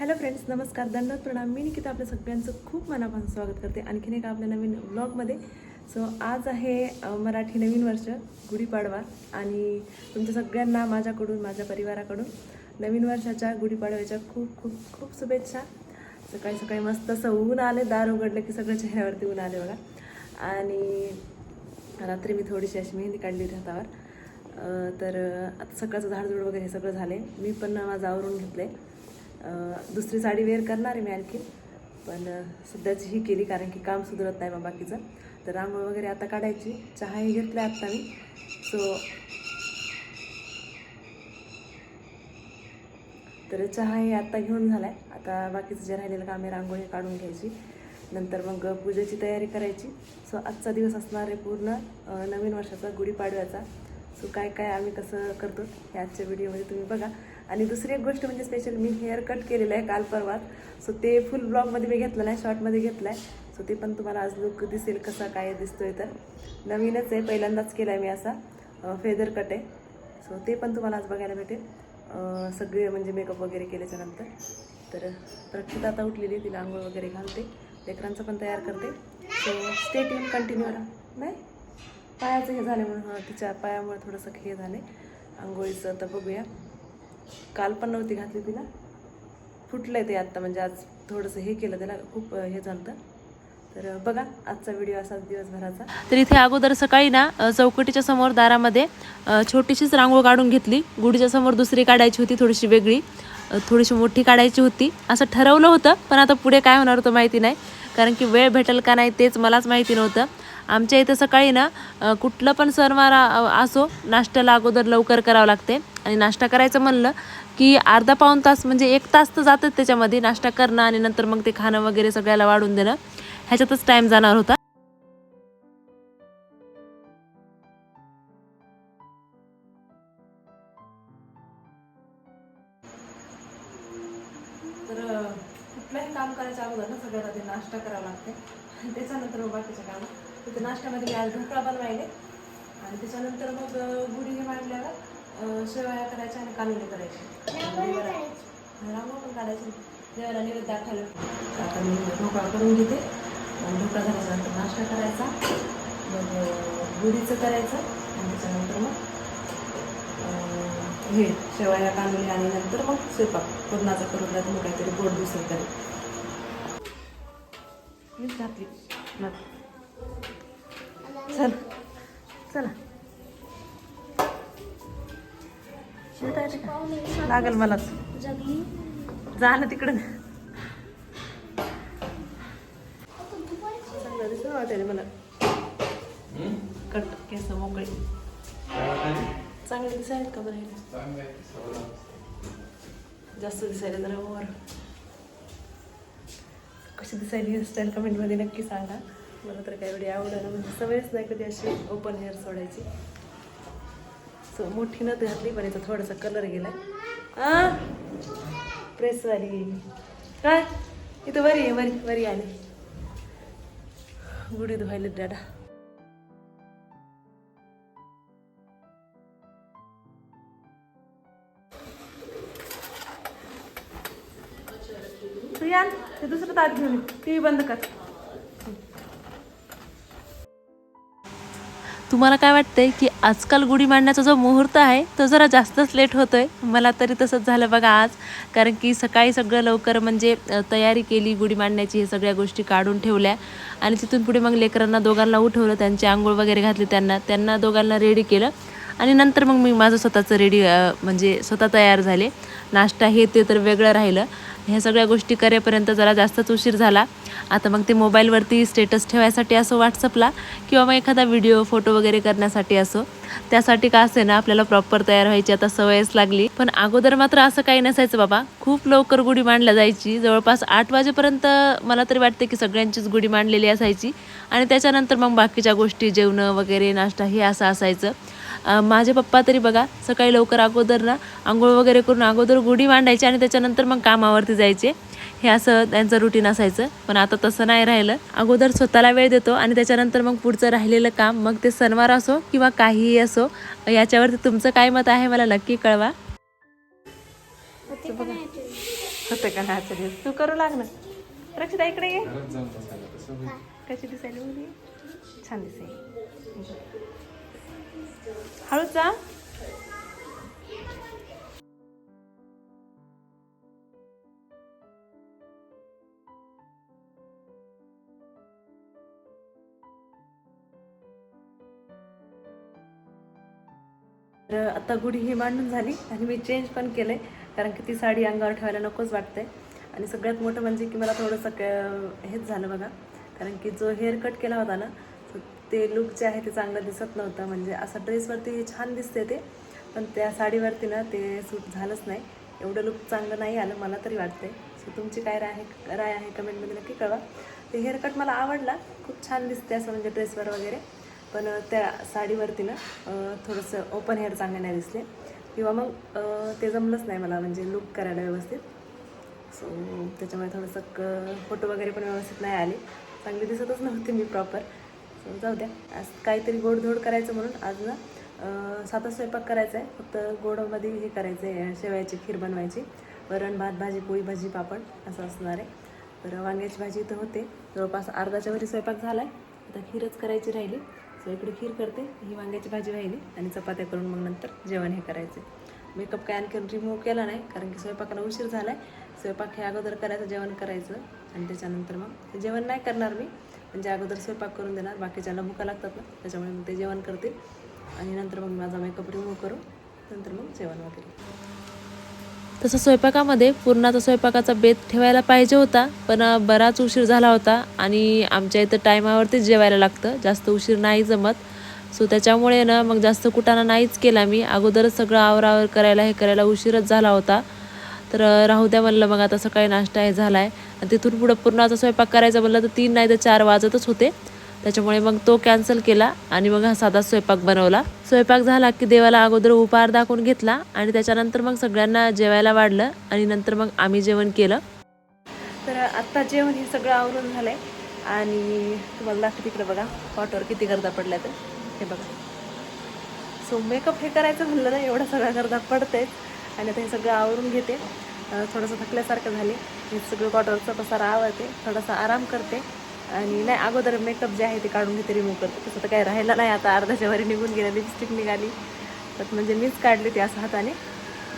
Hello friends नमस्कार. दंडवत प्रणाम. मी निकिता आपल्या सगळ्यांचं खूप मनापासून स्वागत करते. आणखीन एका आपल्या नवीन ब्लॉगमध्ये सो आज आहे मराठी नवीन वर्ष गुढीपाडवा. आणि तुमच्या सगळ्यांना माझ्याकडून माझ्या परिवाराकडून नवीन वर्षाच्या गुढीपाडव्याच्या खूप खूप खूप शुभेच्छा. सकाळी सकाळी मस्त असं ऊन आले दार उघडलं की सगळं चेहऱ्यावरती ऊन आले बघा. आणि रात्री मी थोडीशी अशी मेहंदी काढली होती हातावर. तर आता सकाळचं झाडझुड वगैरे हे सगळं झाले मी पण माझं आवरून घेतलं आहे दुसरी साडी वेअर करणार आहे मी आणखी. पण सध्याची ही केली कारण की काम सुधरत नाही मग बाकीचं. तर रांगोळ वगैरे आता काढायची. चहाही घेतला आत्ता मी. सो तर चहा हे आत्ता घेऊन झाला आहे आता बाकीचं जे राहिलेलं काम आहे रांगोळी काढून घ्यायची. नंतर मग पूजेची तयारी करायची. सो आजचा दिवस असणार आहे पूर्ण नवीन वर्षाचा गुढीपाडव्याचा. सो काय काय आम्ही कसं करतो हे आजच्या व्हिडिओमध्ये तुम्ही बघा. आणि दुसरी एक गोष्ट म्हणजे स्पेशल मी हेअर कट केलेलं आहे काल परवात सो ते फुल ब्लॉगमध्ये मी घेतलं नाही शॉर्टमध्ये घेतलं आहे सो ते पण तुम्हाला आज लुक दिसेल कसा काय दिसतोय तर. नवीनच आहे पहिल्यांदाच केला आहे मी असा फेदर कट आहे. सो ते पण तुम्हाला आज बघायला भेटेल. सगळे म्हणजे मेकअप वगैरे केल्याच्यानंतर तर प्रक्षित आता उठलेली तिला आंघोळ वगैरे घालते. लेकरांचं पण तयार करते. सो स्टेट इन कंटिन्यू राहा नाही पायाचं हे झाले म्हणून हां तिच्या पायामुळे थोडंसं हे झालं. आंघोळीचं तर बघूया. काल पण नव्हती घातली तिला. फुटलंय ते आत्ता म्हणजे आज थोडंसं हे केलं त्याला खूप हे झालं तर बघा आजचा व्हिडिओ असाच दिवसभराचा. तर इथे अगोदर सकाळी ना चौकटीच्या समोर दारामध्ये छोटीशीच रांगोळ काढून घेतली. गुढीच्या समोर दुसरी काढायची होती थोडीशी वेगळी. थोडीशी मोठी काढायची होती. असं ठरवलं होतं पण आता पुढे काय होणार होतं माहिती नाही. कारण की वेळ भेटेल का नाही तेच मलाच माहिती नव्हतं. आमच्या इथं सकाळी ना कुठलं पण सणवार असो नाश्त्याला अगोदर लवकर करावं लागते. आणि नाश्ता करायचं म्हणलं की अर्धा पाऊण तास म्हणजे एक तास तर जातात त्याच्यामध्ये नाश्ता करणं आणि नंतर मग ते खाणं वगैरे सगळ्याला वाढून देणं. ह्याच्यातच टाईम जाणार होता. आणि त्याच्यानंतर मग गुढी हे मांडल्यावर अं, शेवया करायच्या आणि कानुले करायचे. रांगोळ पण काढायची. देवाला निवेद दाखवलं. आता मी ढोकळा करून घेते. ढोकळा झाल्याच्यानंतर नाश्ता करायचा. मग गुढीचं करायचं. आणि त्याच्यानंतर मग हे शेवया कांदे आणि नंतर मग स्वयंपाक. पूर्णाचा करून द्या तुम्ही काहीतरी गोड दुसरं करेल मीच घातली. मग चल चला. लागल मलाच जा ना तिकडं. वाटेल मला. कट केस मोकळे. चांगले दिसायला का बरं? जास्त दिसायला जरा ओव्हर कशी दिसायली हेअरस्टाईल कमेंटमध्ये नक्की सांगा. मला तर काही एवढी आवडलं म्हणजे सवयच नाही कधी अशी ओपन हेअर सोडायची. सो मोठी नथ घातली पण याचा थोडासा कलर गेला आ? प्रेसवाली काय इथं वरी आहे वरी वरी आली. गुढी धुवायला दादा. प्रियान ते दुसरं ताट घेऊन टी व्ही बंद कर. तुम्हाला काय वाटतंय की आजकाल गुढी मांडण्याचा जो मुहूर्त आहे तो जरा जास्तच लेट होतोय? मला तरी तसंच झालं बघा आज. कारण की सकाळी सगळं लवकर म्हणजे तयारी केली गुढी मांडण्याची हे सगळ्या गोष्टी काढून ठेवल्या. आणि तिथून पुढे मग लेकरांना दोघांना उठवलं त्यांची आंघोळ वगैरे घातली त्यांना. त्यांना दोघांना रेडी केलं. आणि नंतर मग मी माझं स्वतःचं रेडी म्हणजे स्वतः तयार झाले. नाश्ता हे ते तर वेगळं राहिलं. ह्या सगळ्या गोष्टी करेपर्यंत जरा जास्तच उशीर झाला. आता मग ते मोबाईलवरती स्टेटस ठेवायसाठी असो व्हॉट्सअपला किंवा मग एखादा व्हिडिओ फोटो वगैरे करण्यासाठी असो. त्यासाठी का असे ना आपल्याला प्रॉपर तयार व्हायची आता सवयच लागली. पण अगोदर मात्र असं काही नसायचं बाबा. खूप लवकर गुढी मांडल्या जायची. जवळपास आठ वाजेपर्यंत मला तरी वाटते की सगळ्यांचीच गुढी मांडलेली असायची. आणि त्याच्यानंतर मग बाकीच्या गोष्टी जेवणं वगैरे नाश्ता हे असं असायचं. माझे पप्पा तरी बघा सकाळी लवकर अगोदर ना आंघोळ वगैरे करून अगोदर गुढी मांडायची आणि त्याच्यानंतर मग कामावरती जायचे. हे असं त्यांचं रुटीन असायचं. पण आता तसं नाही राहिलं. अगोदर स्वतःला वेळ देतो आणि त्याच्यानंतर मग पुढचं राहिलेलं काम मग ते सणवार असो किंवा काहीही असो याच्यावरती तुमचं काय मत आहे मला नक्की कळवा. ते. होतं का करू लाग ना. रक्षिता इकडे ये? कशी दिसायली मुली छान दिसेल. हळूच जा तर आता गुढी ही मांडून झाली आणि मी चेंज पण केले कारण की ती साडी अंगावर ठेवायला नकोच वाटते आणि सगळ्यात मोठं म्हणजे की मला थोडंसं हेच झालं बघा कारण की जो हेअर कट केला होता ना ते लुक जे आहे ते चांगलं दिसत नव्हतं. म्हणजे असं ड्रेसवरती हे छान दिसते ते. पण त्या साडीवरती ना ते सूट झालंच नाही. एवढं लुक चांगलं नाही आलं मला तरी वाटते सो तुमची काय राय आहे राय आहे कमेंटमध्ये नक्की कळवा. ते हेअरकट मला आवडला. खूप छान दिसते असं म्हणजे ड्रेसवर वगैरे. पण त्या साडीवरती ना थोडंसं ओपन हेअर चांगले नाही दिसले. किंवा मग ते जमलंच नाही मला म्हणजे लुक करायला व्यवस्थित. सो त्याच्यामुळे थोडंसं क फोटो वगैरे पण व्यवस्थित नाही आले. चांगली दिसतच नव्हते मी प्रॉपर सो जाऊ द्या. आज काहीतरी गोडधोड करायचं म्हणून आज ना साधा स्वयंपाक करायचा आहे. फक्त गोडमध्ये हे करायचं आहे शेवयाची खीर बनवायची. वरण भात भाजी पोळी भाजी पापड असं असणार आहे. तर वांग्याची भाजी इथं होते. जवळपास अर्धाच्या वरी स्वयंपाक झाला आहे आता खीरच करायची राहिली. सो इकडे खीर करते. ही वांग्याची भाजी राहिली आणि चपात्या करून मग नंतर जेवण हे करायचे. मेकअप काय आणखी रिमूव्ह केला नाही कारण की स्वयंपाकाला उशीर झाला आहे स्वयंपाक हे अगोदर करायचं जेवण करायचं. आणि त्याच्यानंतर मग ते जेवण नाही करणार मी. म्हणजे अगोदर स्वयंपाक करून देणार बाकीच्याला भुका लागतात ना त्याच्यामुळे मग ते जेवण करतील. आणि नंतर मग माझा मेकअप रिमूव्ह करू नंतर मग जेवण वगैरे. तसं स्वयंपाकामध्ये पूर्णाचा स्वयंपाकाचा बेत ठेवायला पाहिजे होता पण बराच उशीर झाला होता आणि आमच्या इथं टायमावरतीच जेवायला लागतं जास्त उशीर नाही जमत. सो त्याच्यामुळे ना मग जास्त कुटाणा नाहीच केला मी. अगोदरच सगळं आवरावर करायला हे करायला उशीरच झाला होता. तर राहू द्या म्हणलं मग आता सकाळी नाश्ता हे झाला आहे आणि तिथून पुढं पूर्ण आता स्वयंपाक करायचा म्हणलं तर तीन नाही तर चार वाजतच होते. त्याच्यामुळे मग तो कॅन्सल केला आणि मग हा साधा स्वयंपाक बनवला. स्वयंपाक झाला की देवाला अगोदर उपहार दाखवून घेतला आणि त्याच्यानंतर मग सगळ्यांना जेवायला वाढलं आणि नंतर मग आम्ही जेवण केलं. तर आत्ता जेवण हे सगळं आवरून झालंय. आणि तुम्हाला दाखवते तिकडे बघा पॉटवर किती गर्दा पडल्या तर हे बघा. सो मेकअप हे करायचं म्हणलं ना एवढा सगळा गर्दा पडते आणि आता हे सगळं आवरून घेते. थोडंसं थकल्यासारखं झाले. हे सगळं कॉटरचा पसारा आवडते थोडासा आराम करते. आणि नाही अगोदर मेकअप जे आहे ते काढून घेते रिमूव्ह करते. तसं तर काही राहिलं नाही. आता अर्ध्याच्या वरी निघून गेलं लिपस्टिक निघाली. तर म्हणजे मीच काढली ते असं हाताने.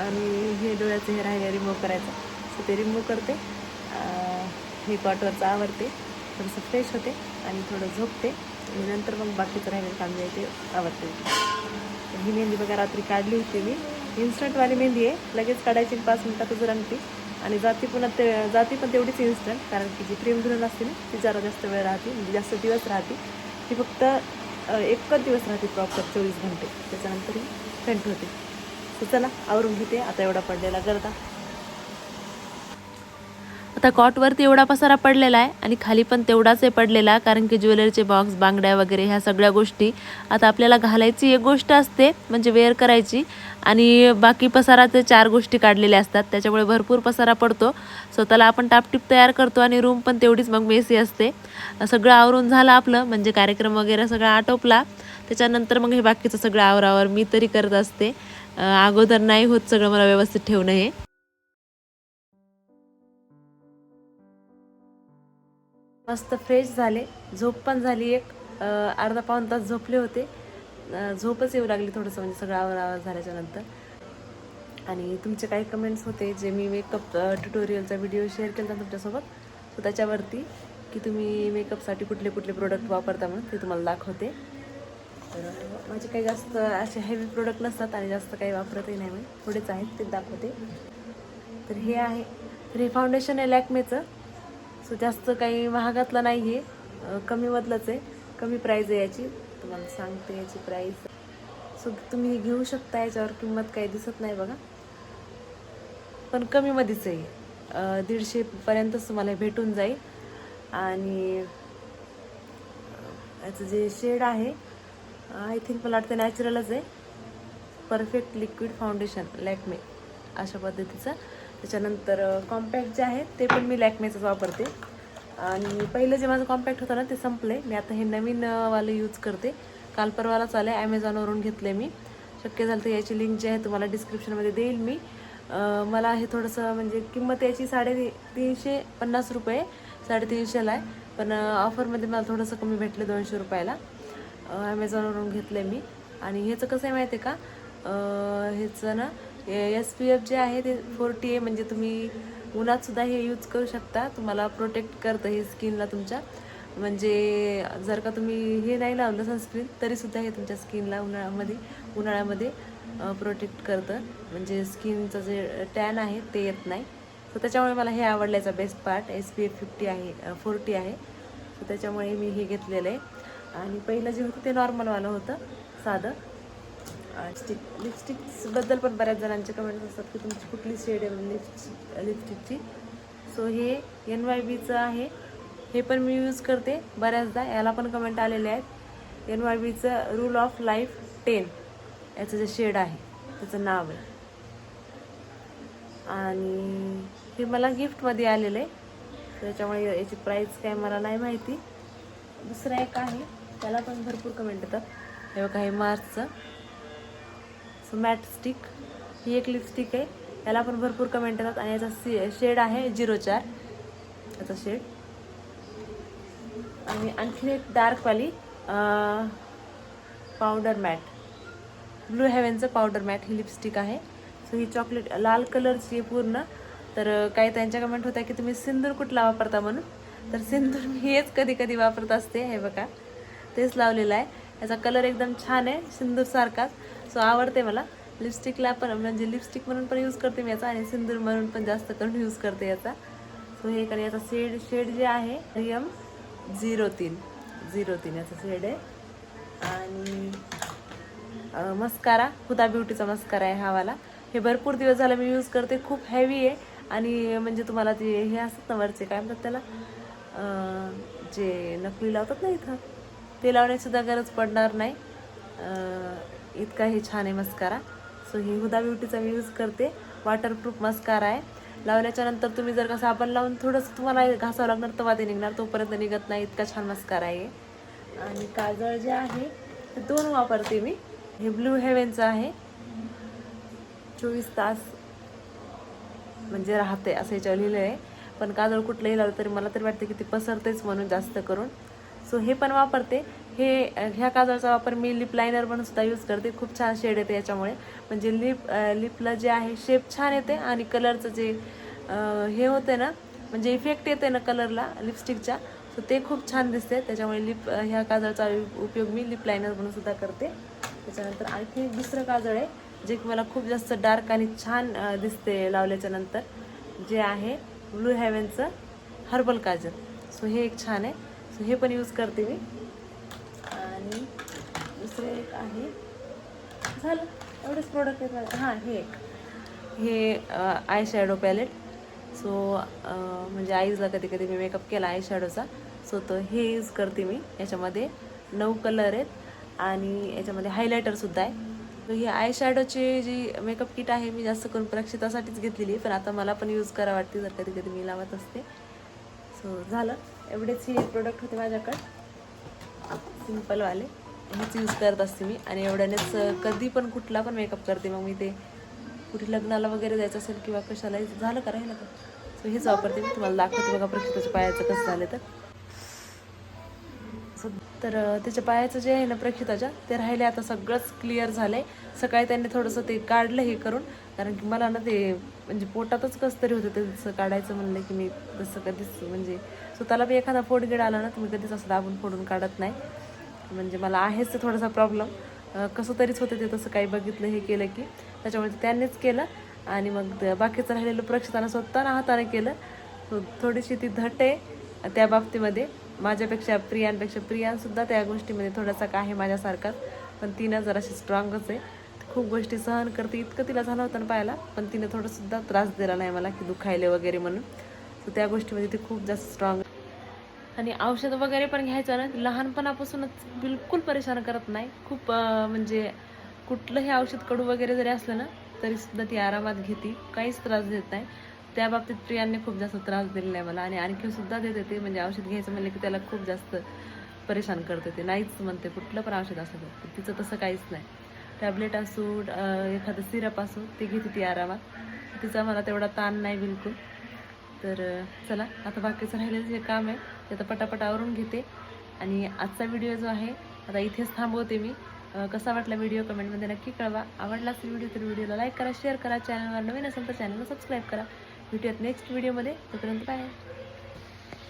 आणि हे डोळ्याचं हे राहिले रिमूव्ह करायचं. सो ते रिमूव्ह करते. हे कॉटवरचं आवडते थोडंसं फ्रेश होते. आणि थोडं झोपते. आणि नंतर मग बाकीचं राहिलेलं काम जे आहे ते आवडते ही मेहंदी बघा रात्री काढली होती मी. इन्स्टंटवाली मेहंदी आहे. लगेच काढायची आणि पाच तुझं रंगते आणि जाती पुन्हा ते जाती पण तेवढीच इन्स्टंट कारण की जी क्रीम धुरण असते ना ती जरा जास्त वेळ राहते म्हणजे जास्त दिवस राहते. ती फक्त एकच दिवस राहते प्रॉपर चोवीस घंटे. त्याच्यानंतर ही फेंट होते. तर चला आवरून घेते. आता एवढा पडलेला गर्दा. आता कॉटवरती एवढा पसारा पडलेला आहे आणि खाली पण तेवढाच आहे पडलेला कारण की ज्वेलरीचे बॉक्स बांगड्या वगैरे ह्या सगळ्या गोष्टी आता आपल्याला घालायची एक गोष्ट असते म्हणजे वेअर करायची. आणि बाकी पसाराचे चार गोष्टी काढलेल्या असतात त्याच्यामुळे भरपूर पसारा पडतो. स्वतःला आपण टापटीप तयार करतो आणि रूम पण तेवढीच मग मेसी असते. सगळं आवरून झालं आपलं म्हणजे कार्यक्रम वगैरे सगळा आटोपला. त्याच्यानंतर मग हे बाकीचं सगळं आवरावर मी तरी करत असते. अगोदर नाही होत सगळं मला व्यवस्थित ठेवणं हे. मस्त फ्रेश झाले. झोप पण झाली एक. अर्धा पाऊण तास झोपले होते. झोपच येऊ लागली थोडंसं म्हणजे सगळं आवर आवर झाल्याच्यानंतर. आणि तुमचे काही कमेंट्स होते जे मी मेकअप ट्युटोरियलचा व्हिडिओ शेअर केला होता तुमच्यासोबत सो त्याच्यावरती की तुम्ही मेकअपसाठी कुठले कुठले प्रोडक्ट वापरता म्हणून ते तुम्हाला दाखवते. तर माझे काही जास्त असे हेवी प्रोडक्ट नसतात आणि जास्त काही वापरतही नाही मी. थोडेच आहेत ते दाखवते. तर हे आहे. तर हे फाउंडेशन आहे लॅकमेचं. सो जास्त काही महागातलं नाही आहे कमी मधलंच आहे. कमी प्राईज आहे याची. तुम्हाला सांगते याची प्राईज सो तुम्ही हे घेऊ शकता याच्यावर किंमत काही दिसत नाही बघा. पण कमीमध्येच आहे. दीडशेपर्यंतच तुम्हाला भेटून जाईल. आणि याचं जे शेड आहे आय थिंक मला वाटतं नॅचरलच आहे. परफेक्ट लिक्विड फाउंडेशन लॅकमे अशा पद्धतीचं. त्याच्यानंतर कॉम्पॅक्ट जे आहे ते पण मी लॅकमेचंच वापरते. आणि पहिलं जे माझं कॉम्पॅक्ट होतं ना ते संपले मी आता हे नवीन यूज करते. काल परवालाच आलं आहे ॲमेझॉनवरून घेतले मी. शक्य झालं तर याची लिंक जी आहे तुम्हाला डिस्क्रिप्शनमध्ये देईल मी. मला हे थोडंसं म्हणजे किंमत याची साडे तीनशे पन्नास रुपये साडेतीनशेला आहे. पण ऑफरमध्ये मला थोडंसं कमी भेटलं दोनशे रुपयाला. ॲमेझॉनवरून घेतलं आहे मी. आणि ह्याचं कसं आहे माहिती आहे का ह्याचं ना एस पी एफ जे आहे ते फोर्टी आहे म्हणजे तुम्ही उन्हातसुद्धा हे यूज करू शकता. तुम्हाला प्रोटेक्ट करतं हे स्किनला तुमच्या. म्हणजे जर का तुम्ही हे नाही लावलं सनस्क्रीन तरीसुद्धा हे तुमच्या स्किनला उन्हाळ्यामध्ये उन्हाळ्यामध्ये प्रोटेक्ट करतं. म्हणजे स्किनचं जे टॅन आहे ते येत नाही. तर त्याच्यामुळे मला हे आवडल्याचा best part S P F fifty आहे फोर्टी आहे. तर त्याच्यामुळे मी हे घेतलेलं आहे. आणि पहिलं जे होतं ते नॉर्मलवालं होतं साधं. लिपस्टिक लिपस्टिक्सबद्दल पण बऱ्याच जणांचे कमेंट्स असतात की तुमची कुठली शेड आहे लिपस्टिक लिपस्टिकची सो हे एन वाय बीचं आहे. हे पण मी यूज करते बऱ्याचदा. याला पण कमेंट आलेले आहेत. एन वाय बीचं रूल ऑफ लाईफ टेन याचं जे शेड आहे त्याचं नाव आहे. आणि हे मला गिफ्टमध्ये आलेलं. आहे त्याच्यामुळे याची प्राईस काय मला नाही माहिती. दुसरं एक आहे. त्याला पण भरपूर कमेंट येतात. हे बघा हे मार्चचं. सो मॅट स्टिक ही एक लिपस्टिक आहे. याला पण भरपूर कमेंट येतात आणि याचा सी शेड आहे झिरो चार. याचा शेड आणि आणखी एक डार्कवाली पावडर मॅट ब्लू हेवनचं पावडर मॅट ही लिपस्टिक आहे. सो ही चॉकलेट लाल कलरची आहे पूर्ण. तर काही त्यांच्या कमेंट होत्या की तुम्ही सिंदूर कुठला वापरता म्हणून? तर सिंदूर मी हेच कधी कधी वापरत असते हे बघा. तेच लावलेलं आहे. याचा कलर एकदम छान आहे सिंदूरसारखाच सो आवडते मला. लिपस्टिकला पण म्हणजे लिपस्टिक म्हणून पण यूज करते मी याचा आणि सिंदूर म्हणून पण जास्त करून यूज करते याचा. सो हे कारण याचा शेड शेड जे आहे रियम झिरो तीन. झिरो तीन याचा शेड आहे. आणि मस्कारा हुदा ब्युटीचा मस्कारा आहे हा वाला. हे भरपूर दिवस झाला मी यूज करते खूप हेवी आहे. आणि म्हणजे तुम्हाला ते हे असतात ना वरचे काय म्हणतात त्याला? जे नकली लावतात ना इथं ते लावण्याची सुद्धा गरज पडणार नाही. इतका हे छान आहे मस्कारा सो ही हुदा ब्युटीचा मी यूज करते. वॉटरप्रूफ मस्कारा आहे. लावल्याच्या नंतर तुम्ही जर का साबण लावून थोडंसं तुम्हाला घासावं लागणार तेव्हा ते निघणार. तोपर्यंत निघत नाही. इतका छान मस्कारा आहे. आणि काजळ जे आहे ते दोन वापरते मी. हे ब्लू हेवनचं आहे. चोवीस तास म्हणजे राहते असं याच्यावर लिहिलं आहे पण काजळ कुठलंही लावलं तरी मला तरी वाटतं की ते पसरतेच म्हणून जास्त करून. सो हे पण वापरते. हे ह्या काजळचा वापर मी लिप लायनर म्हणून सुद्धा यूज करते. खूप छान शेड येते याच्यामुळे. म्हणजे लिप लिपला जे आहे शेप छान येते आणि कलरचं जे हे होते ना म्हणजे इफेक्ट येते ना कलरला लिपस्टिकच्या सो ते खूप छान दिसते. त्याच्यामुळे लिप ह्या काजळचा उपयोग मी लिप लायनर म्हणून सुद्धा करते. त्याच्यानंतर आणखी एक दुसरं काजळ आहे जे की मला खूप जास्त डार्क आणि छान दिसते लावल्याच्या नंतर जे आहे ब्लू हॅवनचं हर्बल काजळ. सो हे एक छान आहे. सो हे पण यूज करते मी. आहे. झालं. एवढेच प्रोडक्ट आहेत हां हे एक. हे आय शॅडो पॅलेट सो म्हणजे आईजला कधी कधी मी मेकअप केला आय शॅडोचा सो तो हे यूज करते मी. याच्यामध्ये नऊ कलर आहेत. आणि याच्यामध्ये हायलायटरसुद्धा आहे. तर ही आय शॅडोची जी मेकअप किट आहे मी जास्त करून प्रक्षितासाठीच घेतलेली पण आता मला पण यूज करा वाटते जर कधी कधी मी लावत असते. सो झालं. एवढेच हे प्रोडक्ट होते माझ्याकडे. सिम्पलवाले हेच यूज करत असते मी. आणि एवढ्यानेच कधी पण कुठला पण मेकअप करते मग मी ते. कुठे लग्नाला वगैरे जायचं असेल किंवा कशाला झालं का राहिलं का? सो हेच वापरते मी. तुम्हाला दाखवते बघा प्रक्षिताच्या पायाचं कसं झालं तर. सो तर त्याच्या पायाचं जे आहे ना प्रक्षिताच्या ते राहिले आता सगळंच क्लिअर झालं आहे सकाळी त्यांनी थोडंसं ते काढलं हे करून. कारण की मला ना ते म्हणजे पोटातच कसं तरी होतं ते जसं काढायचं म्हणलं की मी तसं कधीच म्हणजे स्वतःला बी एखादा फोडगेड आला ना तुम्ही कधीच असं दाबून फोडून काढत नाही. म्हणजे मला आहेच ते थोडासा प्रॉब्लेम कसं तरीच होतं ते तसं काही बघितलं हे केलं की. त्याच्यामुळे ते त्यांनीच केलं. आणि मग बाकीचं राहिलेलं प्रक्षितानं स्वतःनं हाताने केलं. थोडीशी ती धट आहे त्या बाबतीमध्ये. माझ्यापेक्षा प्रियांपेक्षा प्रियांसुद्धा त्या गोष्टीमध्ये थोडासा का आहे माझ्यासारखाच पण तिनं जराशी स्ट्रॉंगच आहे. खूप गोष्टी सहन करते. इतकं तिला झालं होतं ना पाहायला. पण तिनं थोडंसुद्धा त्रास दिला नाही मला की दुखायले वगैरे म्हणून. सो त्या गोष्टीमध्ये ती खूप जास्त स्ट्रॉंग आणि औषध वगैरे पण घ्यायचं ना लहानपणापासूनच बिलकुल परेशान करत नाही. खूप म्हणजे कुठलंही औषध कडू वगैरे जरी असलं ना तरी सुद्धा ती आरामात घेते. काहीच त्रास देत नाही. त्या बाबतीत प्रियांनी खूप जास्त त्रास दिलेला आहे मला. आणि आणखी सुद्धा देते ते म्हणजे औषध घ्यायचं म्हणलं की त्याला खूप जास्त परेशान करते ते. नाहीच म्हणते कुठलं पण औषध असं तिचं तसं काहीच नाही. टॅबलेट असू एखादं सिरप असो ते घेते ती आरामात. तिचा मला तेवढा ताण नाही बिलकुल. तर चला आता बाकीचं राहिलेलं जे काम आहे ते आता पटापट आवरून घेते. आणि आजचा व्हिडिओ जो आहे आता इथेच थांबवते मी. कसा वाटला व्हिडिओ कमेंटमध्ये नक्की कळवा. आवडला असेल व्हिडिओ तर व्हिडिओला लाईक करा शेअर करा चॅनलवर नवीन असेल तर चॅनलला सबस्क्राईब करा. भेटूयात नेक्स्ट व्हिडिओमध्ये. तोपर्यंत बाय